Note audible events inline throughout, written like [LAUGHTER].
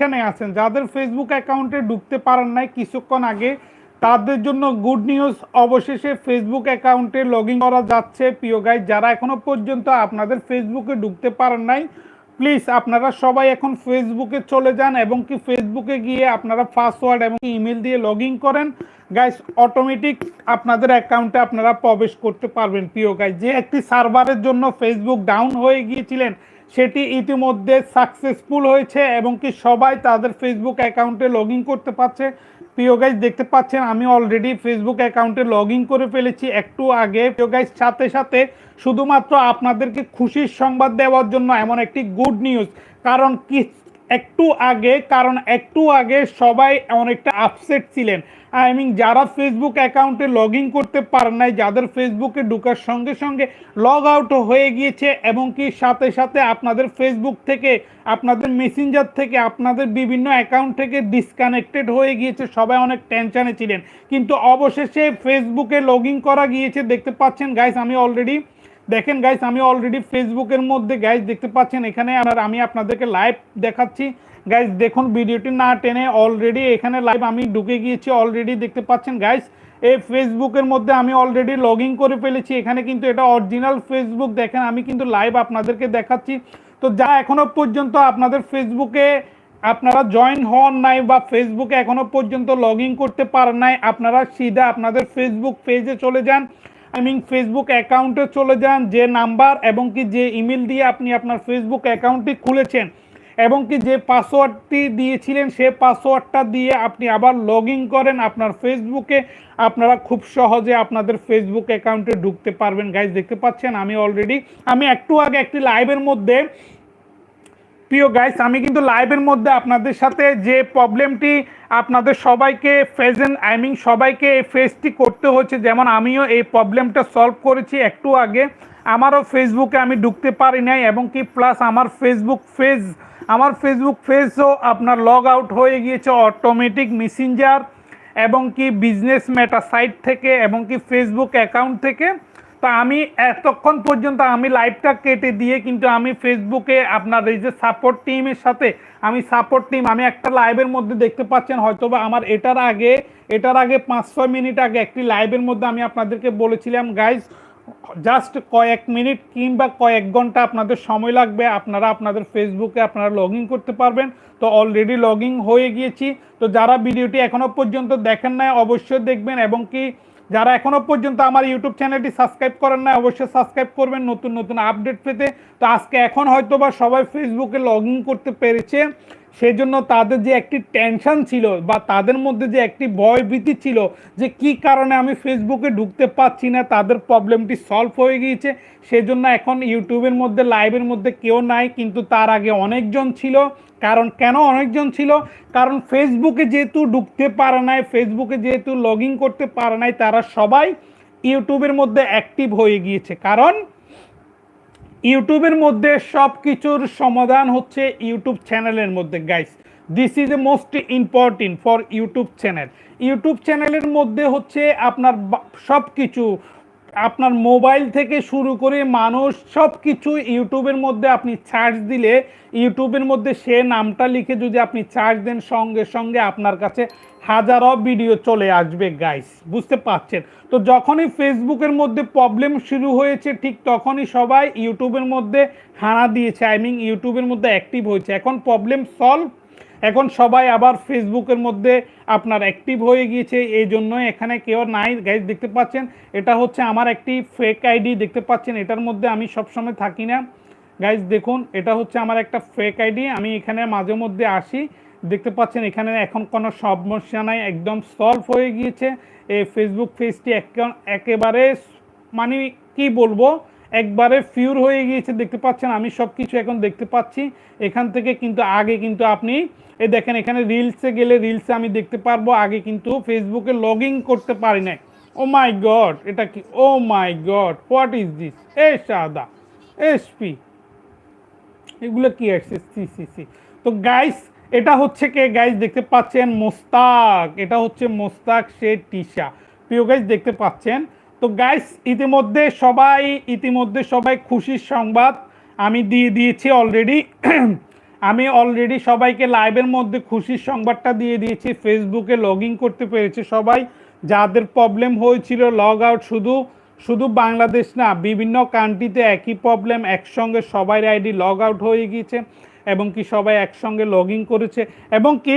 এখানে আছেন। যাদের ফেসবুক অ্যাকাউন্টে ঢুকতে পারেন নাই কিছুক্ষণ আগে, তাদের জন্য গুড নিউজ অবশেষে ফেসবুক অ্যাকাউন্টে লগ করা যাচ্ছে। প্রিয় গাইজ যারা এখনও পর্যন্ত আপনাদের ফেসবুকে ঢুকতে পারেন নাই প্লিজ আপনারা সবাই এখন ফেসবুকে চলে যান এবং কি ফেসবুকে গিয়ে আপনারা পাসওয়ার্ড এবং ইমেল দিয়ে লগ করেন। গাইস অটোমেটিক আপনাদের অ্যাকাউন্টে আপনারা প্রবেশ করতে পারবেন। প্রিয় গাইজ যে একটি সার্ভারের জন্য ফেসবুক ডাউন হয়ে গিয়েছিলেন সেটি ইতিমধ্যে সাকসেসফুল হয়েছে এবং কি সবাই তাদের ফেসবুক অ্যাকাউন্টে লগ করতে পারছে। প্রিয় গাইজ দেখতে পাচ্ছেন, আমি অলরেডি ফেসবুক অ্যাকাউন্টে লগ করে ফেলেছি একটু আগে। প্রিয় গাইজ সাথে সাথে শুধুমাত্র আপনাদেরকে খুশির সংবাদ দেওয়ার জন্য এমন একটি গুড নিউজ কারণ কি একটু আগে, কারণ একটু আগে সবাই অনেকটা আপসেট ছিলেন। আই মিন যারা ফেসবুক অ্যাকাউন্টে লগ ইন করতে পারেন নাই, যাদের ফেসবুকে ঢুকার সঙ্গে সঙ্গে লগ আউট হয়ে গিয়েছে, এবং কি সাথে সাথে আপনাদের ফেসবুক থেকে, আপনাদের মেসেঞ্জার থেকে, আপনাদের বিভিন্ন অ্যাকাউন্ট থেকে ডিসকানেক্টেড হয়ে গিয়েছে, সবাই অনেক টেনশানে ছিলেন। কিন্তু অবশেষে ফেসবুকে লগ ইন করা গিয়েছে, দেখতে পাচ্ছেন গাইস আমি অলরেডি দেখেন গাইস আমি অলরেডি ফেসবুকের মধ্যে গাইস দেখতে পাচ্ছেন, এখানে আমি আপনাদেরকে লাইভ দেখাচ্ছি। গাইস দেখুন ভিডিওটি না টেনে অলরেডি এখানে লাইভ আমি ঢুকে গিয়েছি অলরেডি দেখতে পাচ্ছেন গাইস এই ফেসবুকের মধ্যে আমি অলরেডি লগ করে ফেলেছি, এখানে কিন্তু এটা অরিজিনাল ফেসবুক দেখেন, আমি কিন্তু লাইভ আপনাদেরকে দেখাচ্ছি। তো যা এখনও পর্যন্ত আপনাদের ফেসবুকে আপনারা জয়েন হন নাই বা ফেসবুকে এখনও পর্যন্ত লগ করতে পারেন নাই, আপনারা সিধা আপনাদের ফেসবুক পেজে চলে যান। মিন ফেসবুক অ্যাকাউন্টে চলে যান, যে নাম্বার এবং কি যে ইমেল দিয়ে আপনি আপনার ফেসবুক অ্যাকাউন্টটি খুলেছেন এবং কি যে পাসওয়ার্ডটি দিয়েছিলেন, সে পাসওয়ার্ডটা দিয়ে আপনি আবার লগ করেন আপনার ফেসবুকে আপনারা খুব সহজে আপনাদের ফেসবুক অ্যাকাউন্টে ঢুকতে পারবেন। গাইজ দেখতে পাচ্ছেন, আমি অলরেডি আমি একটু আগে একটি লাইভের মধ্যে প্রিয় গাইস আমি কিন্তু লাইভের মধ্যে আপনাদের সাথে যে প্রবলেমটি আপনাদের সবাইকে ফেজেন আই মিন সবাইকে এই ফেসটি করতে হচ্ছে, যেমন আমিও এই প্রবলেমটা সলভ করেছি একটু আগে। আমারও ফেসবুকে আমি ঢুকতে পারি নাই এবং কি প্লাস আমার ফেসবুক ফেজ আমার ফেসবুক ফেজও আপনার লগ আউট হয়ে গিয়েছে অটোমেটিক মেসেঞ্জার এবং কি বিজনেস মেটা সাইট থেকে এবং কি ফেসবুক অ্যাকাউন্ট থেকে। তো আমি এতক্ষণ পর্যন্ত আমি লাইভটা কেটে দিয়ে কিন্তু আমি ফেসবুকে আপনার এই যে সাপোর্ট টিমের সাথে আমি সাপোর্ট টিম আমি একটা লাইভের মধ্যে দেখতে পাচ্ছেন হয়তো বা আমার এটার আগে এটার আগে পাঁচ ছয় মিনিট আগে একটি লাইভের মধ্যে আমি আপনাদেরকে বলেছিলাম গাইজ জাস্ট কয়েক মিনিট কিংবা কয়েক ঘণ্টা আপনাদের সময় লাগবে, আপনারা আপনাদের ফেসবুকে আপনারা লগ করতে পারবেন। তো অলরেডি লগ হয়ে গিয়েছি। তো যারা ভিডিওটি এখনও পর্যন্ত দেখেন নাই, অবশ্যই দেখবেন এবং কি যারা এখনও পর্যন্ত আমার ইউটিউব চ্যানেলটি সাবস্ক্রাইব করেন না অবশ্যই সাবস্ক্রাইব করবেন নতুন নতুন আপডেট পেতে। তো আজকে এখন হয়তো বা সবাই ফেসবুকে লগ করতে পেরেছে। সেই জন্য তাদের যে একটি টেনশন ছিল বা তাদের মধ্যে যে একটি ভয় ভীতি ছিল যে কি কারণে আমি ফেসবুকে ঢুকতে পারছি না, তাদের প্রবলেমটি সলভ হয়ে গিয়েছে। সেজন্য এখন ইউটিউবের মধ্যে লাইভের মধ্যে কেউ নাই, কিন্তু তার আগে অনেকজন ছিল। কারণ কেন অনেকজন ছিল? কারণ ফেসবুকে যেহেতু ঢুকতে পারে নাই ফেসবুকে যেহেতু লগ করতে পারে নাই, তারা সবাই ইউটিউবের মধ্যে অ্যাক্টিভ হয়ে গিয়েছে। কারণ ইউটিউবের মধ্যে সব কিছুর সমাধান হচ্ছে ইউটিউব চ্যানেলের মধ্যে guys this is a most important for YouTube channel. YouTube চ্যানেলের মধ্যে হচ্ছে আপনার সব কিছু আপনার মোবাইল থেকে শুরু করে মানুষ সব কিছু ইউটিউবের মধ্যে আপনি সার্চ দিলে, ইউটিউবের মধ্যে সে নামটা লিখে যদি আপনি সার্চ দেন সঙ্গে সঙ্গে আপনার কাছে হাজারো ভিডিও চলে আসবে গাইস বুঝতে পারছেন? তো যখনই ফেসবুকের মধ্যে প্রবলেম শুরু হয়েছে, ঠিক তখনই সবাই ইউটিউবের মধ্যে হানা দিয়েছে। আই মিন ইউটিউবের মধ্যে অ্যাক্টিভ হয়েছে। এখন প্রবলেম সলভ এখন সবাই আবার ফেসবুকের মধ্যে আপনার অ্যাক্টিভ হয়ে গিয়েছে। এই জন্য এখানে কেউ নাই। গাইজ দেখতে পাচ্ছেন? এটা হচ্ছে আমার একটি ফেক আইডি দেখতে পাচ্ছেন? এটার মধ্যে আমি সবসময় থাকি না। গাইজ দেখুন, এটা হচ্ছে আমার একটা ফেক আইডি আমি এখানে মাঝে মধ্যে আসি। দেখতে পাচ্ছেন এখানে এখন কোনো সমস্যা নাই, একদম সলভ হয়ে গিয়েছে। এই ফেসবুক পেজটি একেবারে মানে কি বলব, একবারে ফিউর হয়ে গিয়েছে। দেখতে পাচ্ছেন, আমি সব কিছু এখন দেখতে পাচ্ছি। এখান থেকে কিন্তু, আগে কিন্তু আপনি, এই দেখেন এখানে রিলসে গেলে রিলসে আমি দেখতে পারব, আগে কিন্তু ফেসবুকে লগ করতে পারি না ও মাই গড এটা কি? ও my god what is this a সাদা এসপি এগুলো কি আসছে সি সি সি। তো গাইস এটা হচ্ছে কে গাইস দেখতে পাচ্ছেন মোস্তাক। এটা হচ্ছে মোস্তাক, সে টিশা। প্রিয় গাইস দেখতে পাচ্ছেন? তো গাইস ইতিমধ্যে সবাই ইতিমধ্যে সবাই খুশির সংবাদ আমি দিয়ে দিয়েছি অলরেডি [CLEARS THROAT] আমি অলরেডি সবাইকে লাইভের মধ্যে খুশির সংবাদটা দিয়ে দিয়েছি। ফেসবুকে লগ করতে পেরেছে সবাই। যাদের প্রবলেম হয়েছিল লগ আউট শুধু শুধু বাংলাদেশ না, বিভিন্ন কান্ট্রিতে একই প্রবলেম একসঙ্গে সবাই আইডি লগ আউট হয়ে গিয়েছে। এবং কি সবাই একসঙ্গে লগ ইন করেছে এবং কি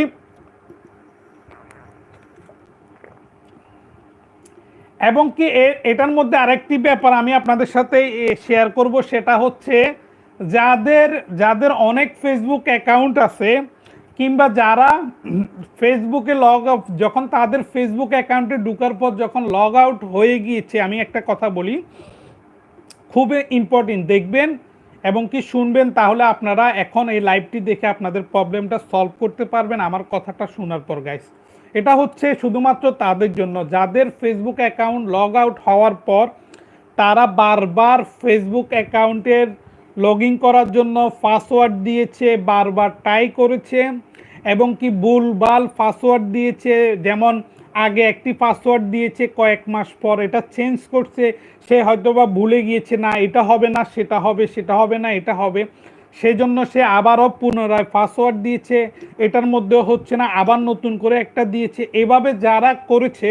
এবং কি এটার মধ্যে আরেকটি ব্যাপার আমি আপনাদের সাথে শেয়ার করব, সেটা হচ্ছে যাদের যাদের অনেক ফেসবুক অ্যাকাউন্ট আছে কিংবা যারা ফেসবুকে লগ আউট যখন তাদের ফেসবুক অ্যাকাউন্টে ঢুকার পর যখন লগ আউট হয়ে গিয়েছে, আমি একটা কথা বলি, খুবই ইম্পর্টেন্ট দেখবেন এবং কি শুনবেন তাহলে আপনারা এখন এই লাইভটি দেখে আপনাদের প্রবলেমটা সলভ করতে পারবেন আমার কথাটা শোনার পর গাইস এটা হচ্ছে শুধুমাত্র তাদের জন্য। যাদের ফেসবুক অ্যাকাউন্ট লগ আউট হওয়ার পর, তারা বারবার ফেসবুক অ্যাকাউন্টের লগ ইন করার জন্য পাসওয়ার্ড দিয়েছে, বারবার ট্রাই করেছে এবং কি ভুলভাল পাসওয়ার্ড দিয়েছে। যেমন আগে একটি পাসওয়ার্ড দিয়েছে, কয়েক মাস পর এটা চেঞ্জ করছে, সে হয়তো বা ভুলে গিয়েছে, না, এটা হবে না, সেটা হবে সেটা হবে না, এটা হবে। সেজন্য সে আবারও পুনরায় পাসওয়ার্ড দিয়েছে, এটার মধ্যে হচ্ছে না, আবার নতুন করে একটা দিয়েছে। এভাবে যারা করেছে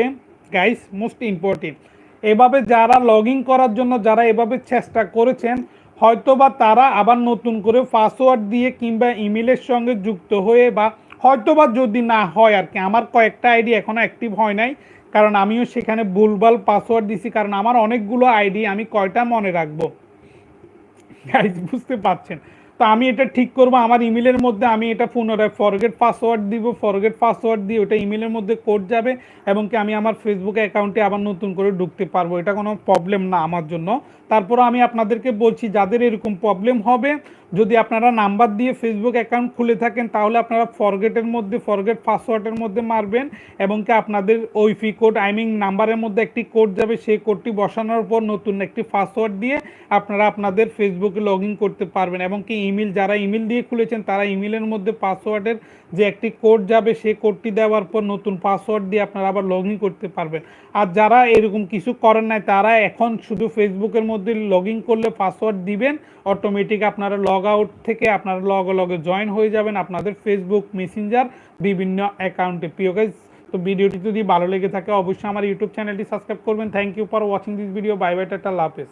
গাইস মোস্ট ইম্পর্টেন্ট এভাবে যারা লগ করার জন্য যারা এভাবে চেষ্টা করেছেন হয়তো বা তারা আবার নতুন করে পাসওয়ার্ড দিয়ে কিংবা ইমেলের সঙ্গে যুক্ত হয়ে বা হয়তোবা যদি না হয় আর কি, আমার কয়েকটা আইডি এখনও অ্যাক্টিভ হয় নাই, কারণ আমিও সেখানে ভুলভাল পাসওয়ার্ড দিছি, কারণ আমার অনেকগুলো আইডি আমি কয়টা মনে রাখব? গাইজ বুঝতে পারছেন। তো আমি এটা ঠিক করব, আমার ইমেলের মধ্যে আমি এটা পুনরায় ফরগেট পাসওয়ার্ড দিব ফরগেট পাসওয়ার্ড দিয়ে ওটা ইমেলের মধ্যে কোড যাবে এবং কি আমি আমার ফেসবুক অ্যাকাউন্টে আবার নতুন করে ঢুকতে পারব, এটা কোনো প্রবলেম না আমার জন্য। তারপর আমি আপনাদেরকে বলছি, যাদের এরকম প্রবলেম হবে, যদি আপনারা নাম্বার দিয়ে ফেসবুক অ্যাকাউন্ট খুলে থাকেন, তাহলে আপনারা ফরগেটের মধ্যে ফরগেট পাসওয়ার্ডের মধ্যে মারবেন এবং কি আপনাদের ওইফি কোড আই মিন নাম্বারের মধ্যে একটি কোড যাবে, সেই কোডটি বসানোর পর নতুন একটি পাসওয়ার্ড দিয়ে আপনারা আপনাদের ফেসবুকে লগ করতে পারবেন এবং কি ইমেল, যারা ইমেল দিয়ে খুলেছেন, তারা ইমেলের মধ্যে পাসওয়ার্ডের যে একটি কোড যাবে, সেই কোডটি দেওয়ার পর নতুন পাসওয়ার্ড দিয়ে আপনারা আবার লগ করতে পারবেন। আর যারা এরকম কিছু করেন নাই, তারা এখন শুধু ফেসবুকের মধ্যে লগ করলে পাসওয়ার্ড দিবেন, অটোমেটিক আপনারা লগ আউট থেকে আপনারা লগে লগে জয়েন হয়ে যাবেন আপনাদের ফেসবুক মেসেঞ্জার বিভিন্ন অ্যাকাউন্টে। প্রিয় গাইজ তো ভিডিওটি যদি ভালো লেগে থাকে, অবশ্যই আমার ইউটিউব চ্যানেলটি সাবস্ক্রাইব করবেন। Thank you for watching this video bye bye tata লাফেজ